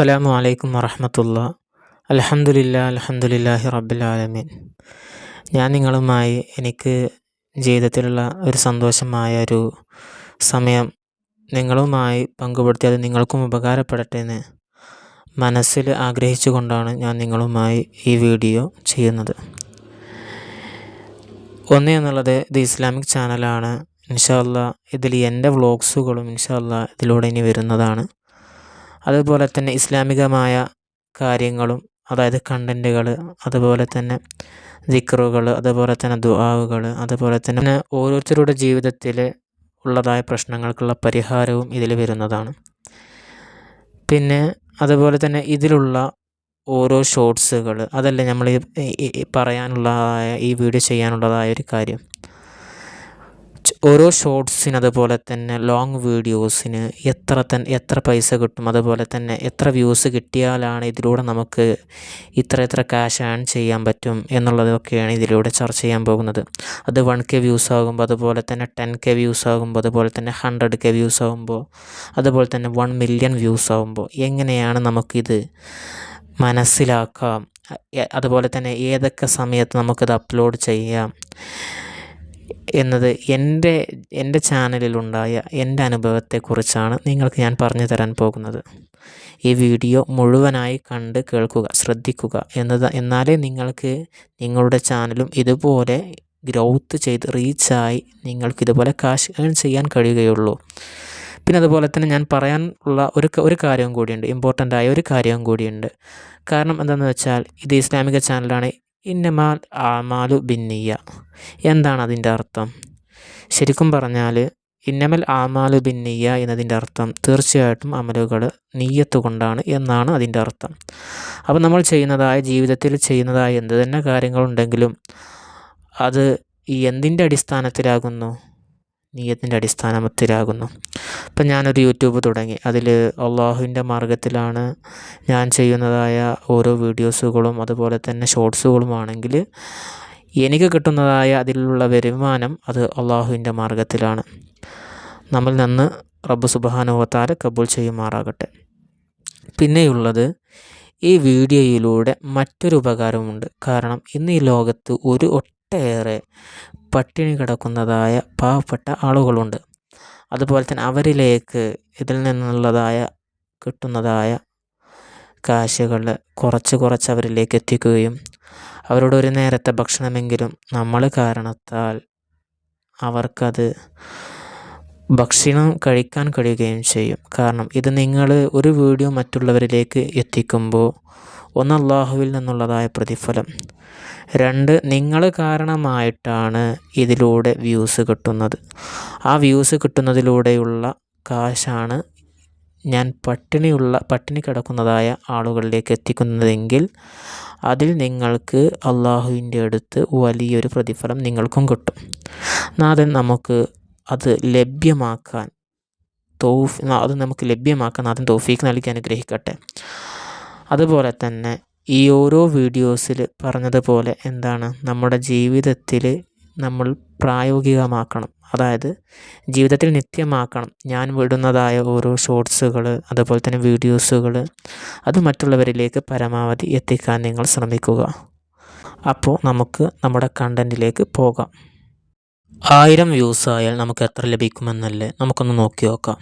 അസ്സലാമു അലൈക്കും വറഹമത്തുള്ള. അലഹമുല്ല അലഹമുല്ലാഹി റബ്ബുലാലമീൻ ഞാൻ നിങ്ങളുമായി എനിക്ക് ജീവിതത്തിലുള്ള ഒരു സന്തോഷമായ ഒരു സമയം നിങ്ങളുമായി പങ്കുപെടുത്തി അത് നിങ്ങൾക്കും ഉപകാരപ്പെടട്ടെ എന്ന് മനസ്സിൽ ആഗ്രഹിച്ചുകൊണ്ടാണ് ഞാൻ നിങ്ങളുമായി ഈ വീഡിയോ ചെയ്യുന്നത്. ഒന്ന് എന്നുള്ളത് ഇത് ഇസ്ലാമിക് ചാനലാണ്. ഇൻഷാല്ല ഇതിൽ എന്റെ വ്ളോഗ്സുകളും ഇൻഷാല്ല ഇതിലൂടെ ഇനി വരുന്നതാണ്. അതുപോലെ തന്നെ ഇസ്ലാമികമായ കാര്യങ്ങളും അതായത് കണ്ടന്റുകൾ അതുപോലെ തന്നെ ദിക്റുകൾ അതുപോലെ തന്നെ ദുആകൾ അതുപോലെ തന്നെ ഓരോരുത്തരുടെ ജീവിതത്തിൽ ഉള്ളതായ പ്രശ്നങ്ങൾക്കുള്ള പരിഹാരവും ഇതിൽ വരുന്നതാണ്. പിന്നെ അതുപോലെ തന്നെ ഇതിലുള്ള ഓരോ ഷോർട്സുകൾ അതല്ലേ നമ്മൾ പറയാനുള്ളതായ ഈ വീഡിയോ ചെയ്യാനുള്ളതായ ഒരു കാര്യം. ഓരോ ഷോർട്സിന് അതുപോലെ തന്നെ ലോങ് വീഡിയോസിന് എത്ര തൻ എത്ര പൈസ കിട്ടും? അതുപോലെ തന്നെ എത്ര വ്യൂസ് കിട്ടിയാലാണ് ഇതിലൂടെ നമുക്ക് ഇത്ര എത്ര ക്യാഷ് ഏൺ ചെയ്യാൻ പറ്റും എന്നുള്ളതൊക്കെയാണ് ഇതിലൂടെ ചർച്ച ചെയ്യാൻ പോകുന്നത്. അത് വൺ കെ വ്യൂസ് ആകുമ്പോൾ അതുപോലെ തന്നെ ടെൻ കെ വ്യൂസ് ആകുമ്പോൾ അതുപോലെ തന്നെ ഹൺഡ്രഡ് കെ വ്യൂസ് ആകുമ്പോൾ അതുപോലെ തന്നെ വൺ മില്യൺ വ്യൂസ് ആകുമ്പോൾ എങ്ങനെയാണ് നമുക്കിത് മനസ്സിലാക്കാം? അതുപോലെ തന്നെ ഏതൊക്കെ സമയത്ത് നമുക്കത് അപ്ലോഡ് ചെയ്യാം? എന്നത് എന്റെ എന്റെ ചാനലിലുണ്ടായ എന്റെ അനുഭവത്തെക്കുറിച്ചാണ് നിങ്ങൾക്ക് ഞാൻ പറഞ്ഞു തരാൻ പോകുന്നത്. ഈ വീഡിയോ മുഴുവനായി കണ്ട് കേൾക്കുക ശ്രദ്ധിക്കുക എന്നത് എന്നാലേ നിങ്ങൾക്ക് നിങ്ങളുടെ ചാനലും ഇതുപോലെ ഗ്രോത്ത് ചെയ്ത് റീച്ചായി നിങ്ങൾക്ക് ഇതുപോലെ കാശ് ഏൺ ചെയ്യാൻ കഴിയുകയുള്ളൂ. പിന്നെ അതുപോലെ തന്നെ ഞാൻ പറയാൻ ഉള്ള ഒരു ഒരു കാര്യവും കൂടിയുണ്ട് ഇമ്പോർട്ടന്റ് ആയ ഒരു കാര്യവും കൂടിയുണ്ട്. കാരണം എന്താണെന്ന് വെച്ചാൽ ഇത് ഇസ്ലാമിക ചാനലാണ് ഇന്നമാൽ ആമാലു ബിന്നിയ എന്താണ് അതിന്റെ അർത്ഥം? ശരിക്കും പറഞ്ഞാൽ ഇന്നമൽ ആമാലു ബിന്നിയ എന്നതിന്റെ അർത്ഥം തീർച്ചയായിട്ടും അമലുകൾ നീയത്ത് കൊണ്ടാണ് എന്നാണ് അതിന്റെ അർത്ഥം. അപ്പോൾ നമ്മൾ ചെയ്യുന്നതായ ജീവിതത്തിൽ ചെയ്യുന്നതായ എന്ത് തന്നെ കാര്യങ്ങളുണ്ടെങ്കിലും അത് എന്തിന്റെ അടിസ്ഥാനത്തിലാകുന്നു? നീയത്തിന്റെ അടിസ്ഥാനത്തിലാകുന്നു ഇപ്പം ഞാനൊരു യൂട്യൂബ് തുടങ്ങി. അതിൽ അള്ളാഹുവിന്റെ മാർഗത്തിലാണ് ഞാൻ ചെയ്യുന്നതായ ഓരോ വീഡിയോസുകളും അതുപോലെ തന്നെ ഷോർട്സുകളുമാണെങ്കിൽ എനിക്ക് കിട്ടുന്നതായ അതിലുള്ള വരുമാനം അത് അള്ളാഹുവിന്റെ മാർഗത്തിലാണ് നമ്മൾ നിന്ന് റബ്ബ് സുബാനുവത്താല കബൂൾ ചെയ്യുമാറാകട്ടെ. പിന്നെയുള്ളത് ഈ വീഡിയോയിലൂടെ മറ്റൊരു ഉപകാരമുണ്ട്. കാരണം ഇന്ന് ഈ ലോകത്ത് ഒരു ഒട്ടേറെ പട്ടിണി കിടക്കുന്നതായ പാവപ്പെട്ട ആളുകളുണ്ട്. അതുപോലെ തന്നെ അവരിലേക്ക് ഇതിൽ നിന്നുള്ളതായ കിട്ടുന്നതായ കാശുകൾ കുറച്ച് കുറച്ച് അവരിലേക്ക് എത്തിക്കുകയും അവരുടെ ഒരു നേരത്തെ ഭക്ഷണമെങ്കിലും നമ്മൾ കാരണത്താൽ അവർക്കത് ഭക്ഷണം കഴിക്കാൻ കഴിയുകയും ചെയ്യും. കാരണം ഇത് നിങ്ങൾ ഒരു വീഡിയോ മറ്റുള്ളവരിലേക്ക് എത്തിക്കുമ്പോൾ ഒന്ന് അള്ളാഹുവിൽ നിന്നുള്ളതായ പ്രതിഫലം. രണ്ട് നിങ്ങൾ കാരണമായിട്ടാണ് ഇതിലൂടെ വ്യൂസ് കിട്ടുന്നത്. ആ വ്യൂസ് കിട്ടുന്നതിലൂടെയുള്ള കാശാണ് ഞാൻ പട്ടിണിയുള്ള പട്ടിണി കിടക്കുന്നതായ ആളുകളിലേക്ക് എത്തിക്കുന്നതെങ്കിൽ അതിൽ നിങ്ങൾക്ക് അള്ളാഹുവിന്റെ അടുത്ത് വലിയൊരു പ്രതിഫലം നിങ്ങൾക്കും കിട്ടും. നാഥൻ നമുക്ക് അത് ലഭ്യമാക്കാൻ തോഫ് അത് നമുക്ക് ലഭ്യമാക്കാൻ നാഥൻ തോഫീക്ക് നൽകി അനുഗ്രഹിക്കട്ടെ. അതുപോലെ തന്നെ ഈ ഓരോ വീഡിയോസിൽ പറഞ്ഞതുപോലെ എന്താണ് നമ്മുടെ ജീവിതത്തിൽ നമ്മൾ പ്രായോഗികമാക്കണം. അതായത് ജീവിതത്തിൽ നിത്യമാക്കണം. ഞാൻ വിടുന്നതായ ഓരോ ഷോർട്സുകൾ അതുപോലെ തന്നെ വീഡിയോസുകൾ അത് മറ്റുള്ളവരിലേക്ക് പരമാവധി എത്തിക്കാൻ നിങ്ങൾ ശ്രമിക്കുക. അപ്പോൾ നമുക്ക് നമ്മുടെ കണ്ടന്റിലേക്ക് പോകാം. ആയിരം വ്യൂസ് ആയാൽ നമുക്ക് എത്ര ലഭിക്കുമെന്നല്ലേ നമുക്കൊന്ന് നോക്കി നോക്കാം.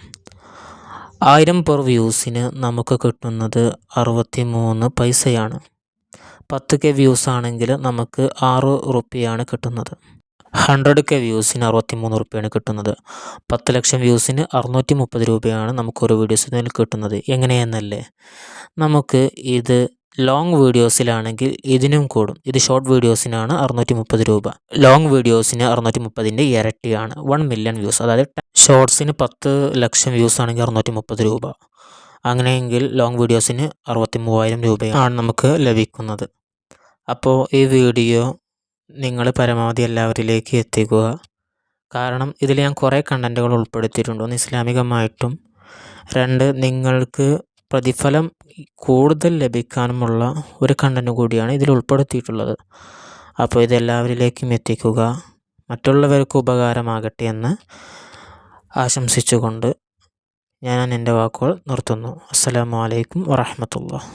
ആയിരം പെർ വ്യൂസിന് നമുക്ക് കിട്ടുന്നത് അറുപത്തി മൂന്ന് പൈസയാണ്. പത്ത് കെ വ്യൂസ് ആണെങ്കിൽ നമുക്ക് ആറ് റുപ്യയാണ് കിട്ടുന്നത്. ഹൺഡ്രഡ് കെ വ്യൂസിന് അറുപത്തി മൂന്ന് റുപ്യയാണ് കിട്ടുന്നത്. പത്ത് ലക്ഷം വ്യൂസിന് അറുന്നൂറ്റി മുപ്പത് രൂപയാണ് നമുക്ക് ഒരു വീഡിയോസിന് കിട്ടുന്നത്. എങ്ങനെയെന്നല്ലേ? നമുക്ക് ഇത് ലോങ് വീഡിയോസിലാണെങ്കിൽ ഇതിനും കൂടും. ഇത് ഷോർട്ട് വീഡിയോസിനാണ് അറുന്നൂറ്റി മുപ്പത് രൂപ. ലോങ് വീഡിയോസിന് അറുന്നൂറ്റി മുപ്പതിന്റെ ഇരട്ടിയാണ്. വൺ മില്യൺ വ്യൂസ് അതായത് ഷോർട്സിന് പത്ത് ലക്ഷം വ്യൂസ് ആണെങ്കിൽ അറുന്നൂറ്റി മുപ്പത് രൂപ. അങ്ങനെയെങ്കിൽ ലോങ് വീഡിയോസിന് അറുപത്തി മൂവായിരം രൂപയാണ് നമുക്ക് ലഭിക്കുന്നത്. അപ്പോൾ ഈ വീഡിയോ നിങ്ങൾ പരമാവധി എല്ലാവരിലേക്ക് എത്തിക്കുക. കാരണം ഇതിൽ ഞാൻ കുറേ കണ്ടന്റുകൾ ഉൾപ്പെടുത്തിയിട്ടുണ്ട്. ഒന്ന് ഇസ്ലാമികമായിട്ടും രണ്ട് നിങ്ങൾക്ക് പ്രതിഫലം കൂടുതൽ ലഭിക്കാനുമുള്ള ഒരു കണ്ടന്റ് കൂടിയാണ് ഇതിൽ ഉൾപ്പെടുത്തിയിട്ടുള്ളത്. അപ്പോൾ ഇത് എല്ലാവരിലേക്കും എത്തിക്കുക. മറ്റുള്ളവർക്ക് ഉപകാരമാകട്ടെ എന്ന് ആശംസിച്ചുകൊണ്ട് ഞാൻ എന്റെ വാക്കുകൾ നിർത്തുന്നു. അസ്സലാമു അലൈക്കും വറഹമത്തുള്ള